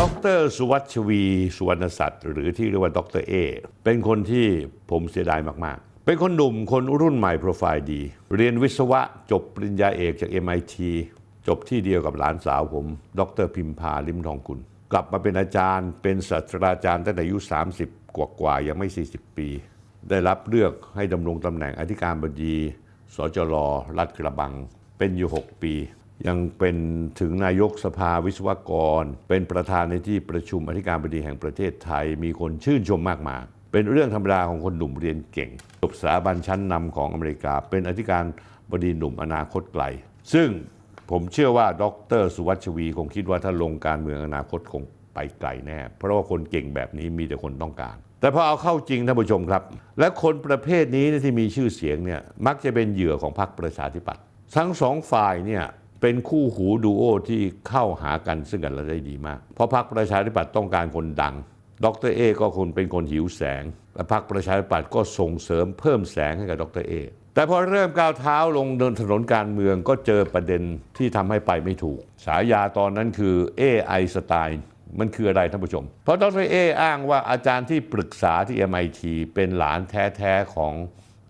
ดรสุวัชวีสุวรรณสัตว์หรือที่เรียกว่าดรเอเป็นคนที่ผมเสียดายมาก ๆ เป็นคนหนุ่มคนรุ่นใหม่โปรไฟล์ดี เรียนวิศวะจบปริญญาเอกจาก MIT จบที่เดียวกับหลานสาวผม ดรพิมพาลิมทองกุล กลับมาเป็นอาจารย์ เป็นศาสตราจารย์ตั้งแต่อายุ 30 กว่าๆยังไม่ 40 ปี ได้รับเลือกให้ดำรงตำแหน่งอธิการบดี สจรรัฐกระบัง เป็นอยู่ 6 ปี ยังเป็นถึงนายกสภาวิศวกร เป็นประธานในที่ประชุมอธิการบดีแห่งประเทศไทย มีคนชื่นชมมากมายเป็นเรื่องธรรมดาของคนหนุ่มเรียนเก่งจบสถาบันชั้นนำของอเมริกา เป็นอธิการบดีหนุ่มอนาคตไกล ซึ่งผมเชื่อว่าดรสุวัชวีคงคิดว่าถ้าลงการเมืองอนาคตคงไปไกลแน่ เพราะว่าคนเก่งแบบนี้มีแต่คนต้องการ แต่พอเอาเข้าจริงท่านผู้ชมครับ และคนประเภทนี้ที่มีชื่อเสียงเนี่ยมักจะเป็นเหยื่อของพรรคประชาธิปัตย์ทั้งสองฝ่ายเนี่ย เป็นคู่หูดูโอที่เข้าหากันซึ่งกันและได้ดีมาก เพราะพรรคประชาธิปัตย์ต้องการคนดัง ดรเอก็คนเป็นคนหิวแสง และพรรคประชาธิปัตย์ก็ส่งเสริมเพิ่มแสงให้กับดรเอแต่พอเริ่มก้าวเท้าลงเดินถนนการเมืองก็เจอประเด็นที่ทำให้ไปไม่ถูก ฉายาตอนนั้นคือเอไอสไตล์มันคืออะไรท่านผู้ชม เพราะดรเออ้างว่าอาจารย์ที่ปรึกษาที่ MIT เป็นหลานแท้ ๆ ของ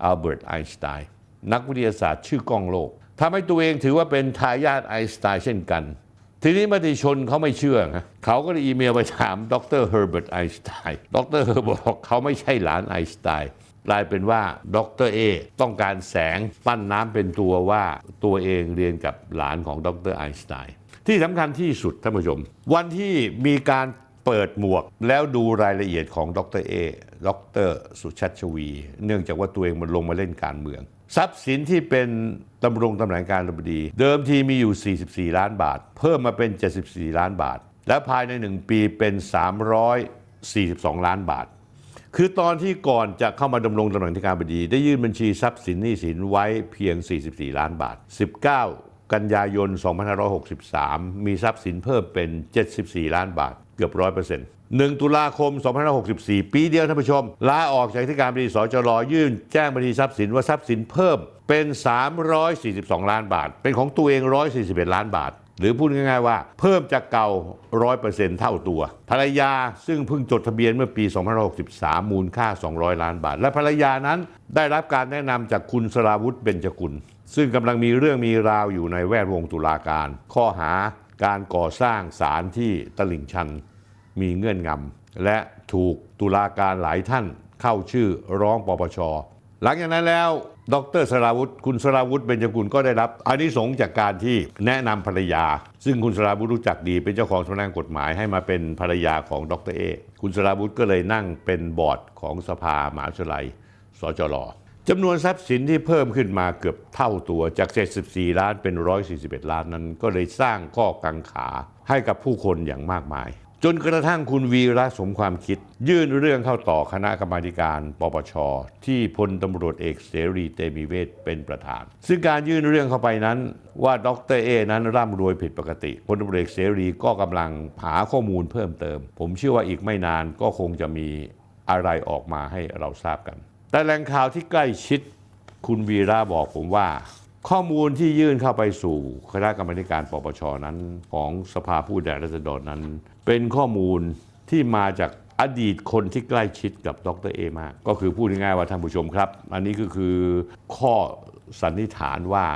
อัลเบิร์ตไอน์สไตน์นักวิทยาศาสตร์ชื่อกล้องโลก ทำให้ตัวเองถือว่าเป็นทายาทไอน์สไตน์เช่นกัน ทีนี้มติชนเขาไม่เชื่อนะเขาก็เลยอีเมลไปถามดรเฮอร์เบิร์ตไอน์สไตน์ดรเฮอร์บอกเขาไม่ใช่หลานไอน์สไตน์กลายเป็นว่าดรเอต้องการแสงปั้นน้ำเป็นตัวว่าตัวเองเรียนกับหลานของดรไอน์สไตน์ที่สำคัญที่สุดท่านผู้ชม วันที่มีการเปิดหมวกแล้วดูรายละเอียดของดรเอดรสุชัชวี เนื่องจากว่าตัวเองมันลงมาเล่นการเมือง ทรัพย์สินที่เป็นดำรงตำแหน่งการบดีเดิมทีมีอยู่ 44 ล้านบาท เพิ่มมาเป็น 74 ล้านบาท และภายใน 1 ปีเป็น 342 ล้านบาท คือตอนที่ก่อนจะเข้ามาดำรงตำแหน่งที่การบดี ได้ยื่นบัญชีทรัพย์สินหนี้สินไว้เพียง 44 ล้านบาท 19 กันยายน 2563 มีทรัพย์สินเพิ่มเป็น 74 ล้านบาท เกือบ 100% 1 ตุลาคม 2564 ปีเดียวท่านผู้ชม ลาออกจากที่การบดีสจรยื่น แจ้งบัญชีทรัพย์สินว่าทรัพย์สินเพิ่มเป็น 342 ล้านบาท เป็นของตัวเอง 141 ล้านบาท หรือพูดง่ายๆว่า เพิ่มจากเก่า 100%เท่าตัว ภรรยาซึ่งเพิ่งจดทะเบียนเมื่อปี 2563 มูลค่า 200 ล้านบาท และภรรยานั้นได้รับการแนะนำจากคุณสราวุธเบญจกุล ซึ่งกำลังมีเรื่องมีราวอยู่ในแวดวงตุลาการ ข้อหาการก่อสร้างศาลที่ตลิ่งชัน มีเงื่อนงำและถูกตุลาการหลายท่านเข้าชื่อร้องปปช หลังจากนั้นแล้ว ดรสราวุธ คุณสราวุธเบญจกุลก็ได้รับอานิสงส์จากการที่แนะนำภรรยา ซึ่งคุณสราวุธรู้จักดีเป็นเจ้าของสำนักงกฎหมายให้มาเป็นภรรยาของดรเอ คุณสราวุธก็เลยนั่งเป็นบอร์ดของสภามหาวิทยาลัย สจรจำนวนทรัพย์สินที่เพิ่มขึ้นมาเกือบเท่าตัวจาก 74 ล้านเป็น 141 ล้านนั้น ก็เลยสร้างข้อกังขาให้กับผู้คนอย่างมากมาย จนกระทั่งคุณวีระสมความคิด ยื่นเรื่องเข้าต่อคณะกรรมาการปปช ที่พลตำรวจเอกเสรีเตมีเวทเป็นประธาน ซึ่งการยื่นเรื่องเข้าไปนั้น ว่าดรเอนั้นร่ำรวยผิดปกติพลตำรวจเอกเสรีก็กำลังหาข้อมูลเพิ่มเติม ผมเชื่อว่าอีกไม่นานก็คงจะมีอะไรออกมาให้เราทราบกัน แต่แหล่งข่าวที่ใกล้ชิด คุณวีระบอกผมว่า ข้อมูลที่ยื่นเข้าไปสู่คณะกรรมาธิการปปชนั้นของสภาผู้แทนราษฎรนั้น เป็นข้อมูลที่มาจากอดีตคนที่ใกล้ชิดกับดรเอมาก ก็คือพูดง่ายๆว่าท่านผู้ชมครับ อันนี้ก็คือข้อสันนิษฐานว่า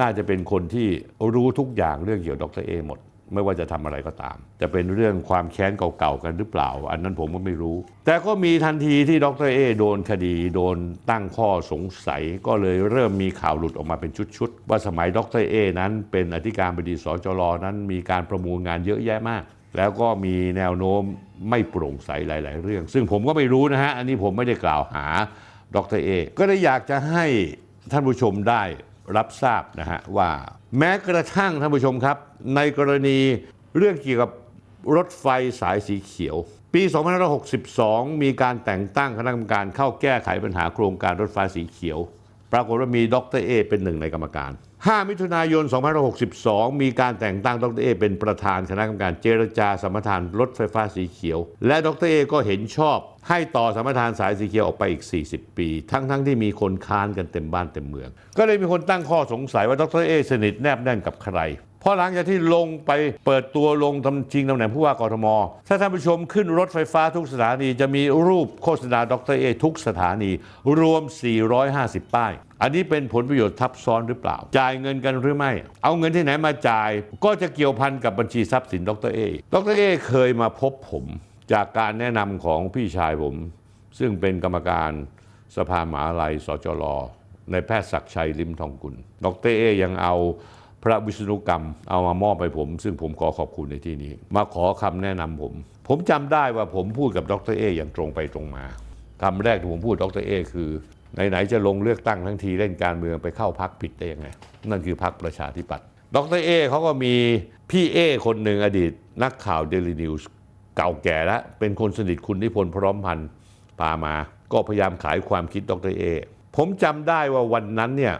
น่าจะเป็นคนที่รู้ทุกอย่างเรื่องเกี่ยวกับดรเอหมด ไม่ว่าจะทำอะไรก็ตาม จะเป็นเรื่องความแค้นเก่าๆกันหรือเปล่า อันนั้นผมก็ไม่รู้ แต่ก็มีทันทีที่ดรเอโดนคดีโดนตั้งข้อสงสัย ก็เลยเริ่มมีข่าวหลุดออกมาเป็นชุดๆ ว่าสมัยดรเอนั้นเป็นอธิการบดีสจรนั้นมีการประมูลงานเยอะแยะมาก แล้วก็มีแนวโน้มไม่โปร่งใสหลาย ๆ เรื่อง ซึ่งผมก็ไม่รู้นะฮะอันนี้ผมไม่ได้กล่าวหาดรเอก็เลยอยากจะให้ท่านผู้ชมได้รับทราบนะฮะว่า แม้กระทั่งท่านผู้ชมครับ ในกรณีเรื่องเกี่ยวกับรถไฟสายสีเขียว ปี 2562 มีการแต่งตั้งคณะกรรมการเข้าแก้ไขปัญหาโครงการรถไฟสีเขียว ปรากฏว่ามีดรเอเป็นหนึ่งในกรรมการ 5 มิถุนายน 2562 มีการแต่งตั้งดรเอเป็นประธานคณะกรรมการเจรจาสัมปทานรถไฟฟ้าสีเขียว และดรเอก็เห็นชอบ ให้ต่อสัมปทานสายสีเขียวออกไปอีก 40 ปี ทั้งๆทที่มีคนค้านกันเต็มบ้านเต็มเมือง ก็เลยมีคนตั้งข้อสงสัยว่าดรเอสนิทแนบแน่นกับใครเพราะหลังจากที่ลงไปเปิดตัวลงทำจริงตำแหน่งผู้ว่ากทม ถ้าท่านผู้ชมขึ้นรถไฟฟ้าทุกสถานีจะมีรูปโฆษณาดรเอทุกสถานี รวม 450 ป้าย อันนี้เป็นผลประโยชน์ทับซ้อนหรือเปล่า จ่ายเงินกันหรือไม่ เอาเงินที่ไหนมาจ่าย ก็จะเกี่ยวพันกับบัญชีทรัพย์สินดรเอดรเอเคยมาพบผมจากการแนะนำของพี่ชายผม ซึ่งเป็นกรรมการสภามหาลัยสจรในแพทย์ศักชัยลิมทองกุล ดรเอยังเอา พระวิษณุกรรมเอามามอบให้ผม ซึ่งผมขอขอบคุณในที่นี้ มาขอคำแนะนำผม ผมจำได้ว่าผมพูดกับดรเออย่างตรงไปตรงมาคำแรกที่ผมพูดดรเอคือไหนๆจะลงเลือกตั้งทั้งทีเล่นการเมืองไปเข้าพักผิดได้ยังไง นั่นคือพักประชาธิปัตย์ดรเอเขาก็มีพี่เอคนหนึ่งอดีต นักข่าวเดลินิวส์เก่าแก่แล้วเป็นคนสนิทคุณนิพนธ์พร้อมพันธ์พามา ก็พยายามขายความคิดดรเอผมจำได้ว่าวันนั้นเนี่ย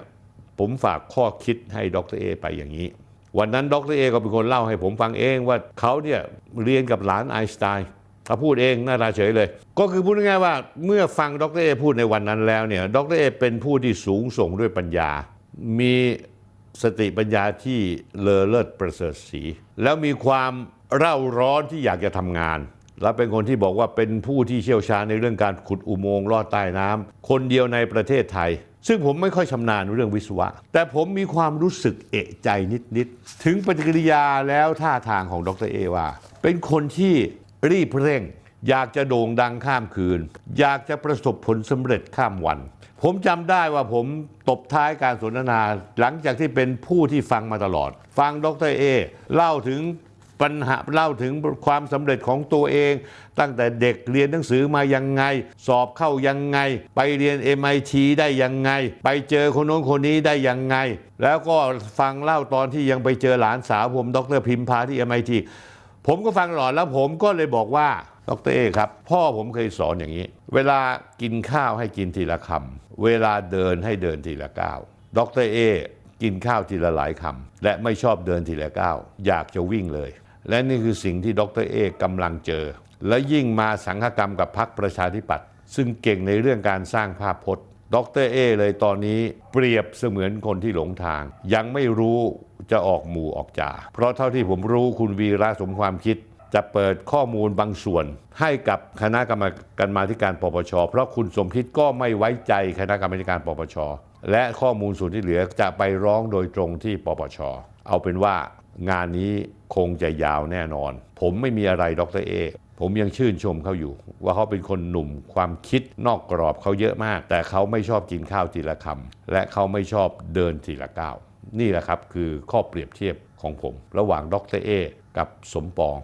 ผมฝากข้อคิดให้ดรเอไปอย่างนี้ วันนั้นดรเอก็เป็นคนเล่าให้ผมฟังเองว่าเขาเนี่ยเรียนกับหลานไอน์สไตน์เขาพูดเองหน้าตาเฉยเลย ก็คือพูดง่ายๆว่าเมื่อฟังดรเอพูดในวันนั้นแล้วเนี่ยดรเอเป็นผู้ที่สูงส่งด้วยปัญญา มีสติปัญญาที่เลอเลิศประเสริฐสีแล้วมีความเร่าร้อนที่อยากจะทำงาน และเป็นคนที่บอกว่าเป็นผู้ที่เชี่ยวชาญในเรื่องการขุดอุโมงค์ลอดใต้น้ำคนเดียวในประเทศไทย ซึ่งผมไม่ค่อยชำนาญเรื่องวิศวะ แต่ผมมีความรู้สึกเอะใจนิด ๆ ถึงปฏิกิริยาแล้วท่าทางของดรเอว่าเป็นคนที่รีบเร่ง อยากจะโด่งดังข้ามคืน อยากจะประสบผลสำเร็จข้ามวัน ผมจำได้ว่าผมตบท้ายการสนทนา หลังจากที่เป็นผู้ที่ฟังมาตลอด ฟังดรเอเล่าถึง ปัญหาเล่าถึงความสำเร็จของตัวเอง ตั้งแต่เด็กเรียนหนังสือมายังไง สอบเข้ายังไง ไปเรียน MIT ได้ยังไง ไปเจอคนโน้นคนนี้ได้ยังไง แล้วก็ฟังเล่าตอนที่ยังไปเจอหลานสาวผมดรพิมพาที่ MIT ผมก็ฟังหลอดแล้วผมก็เลยบอกว่าดรเอครับ พ่อผมเคยสอนอย่างนี้ เวลากินข้าวให้กินทีละคำเวลาเดินให้เดินทีละก้าวดรเอกินข้าวทีละหลายคำและไม่ชอบเดินทีละก้าวอยากจะวิ่งเลย และนี่คือสิ่งที่ดรเอกำลังเจอ และยิ่งมาสังฆกรรมกับพรรคประชาธิปัตย์ซึ่งเก่งในเรื่องการสร้างภาพพจน์ดรเอเลยตอนนี้เปรียบเสมือนคนที่หลงทาง ยังไม่รู้จะออกหมู่ออกจ่าเพราะเท่าที่ผมรู้คุณวีระสมความคิด จะเปิดข้อมูลบางส่วน ให้กับคณะกรรมการมาธิการปปช เพราะคุณสมคิดก็ไม่ไว้ใจคณะกรรมาธิการปปช และข้อมูลส่วนที่เหลือจะไปร้องโดยตรงที่ปปช เอาเป็นว่า งานนี้คงจะยาวแน่นอน ผมไม่มีอะไรดรเอผมยังชื่นชมเขาอยู่ ว่าเขาเป็นคนหนุ่มความคิดนอกกรอบเขาเยอะมาก แต่เขาไม่ชอบกินข้าวทีละคำและเขาไม่ชอบเดินทีละก้าวนี่แหละครับคือข้อเปรียบเทียบของผม ระหว่างดรเอกับสมปอง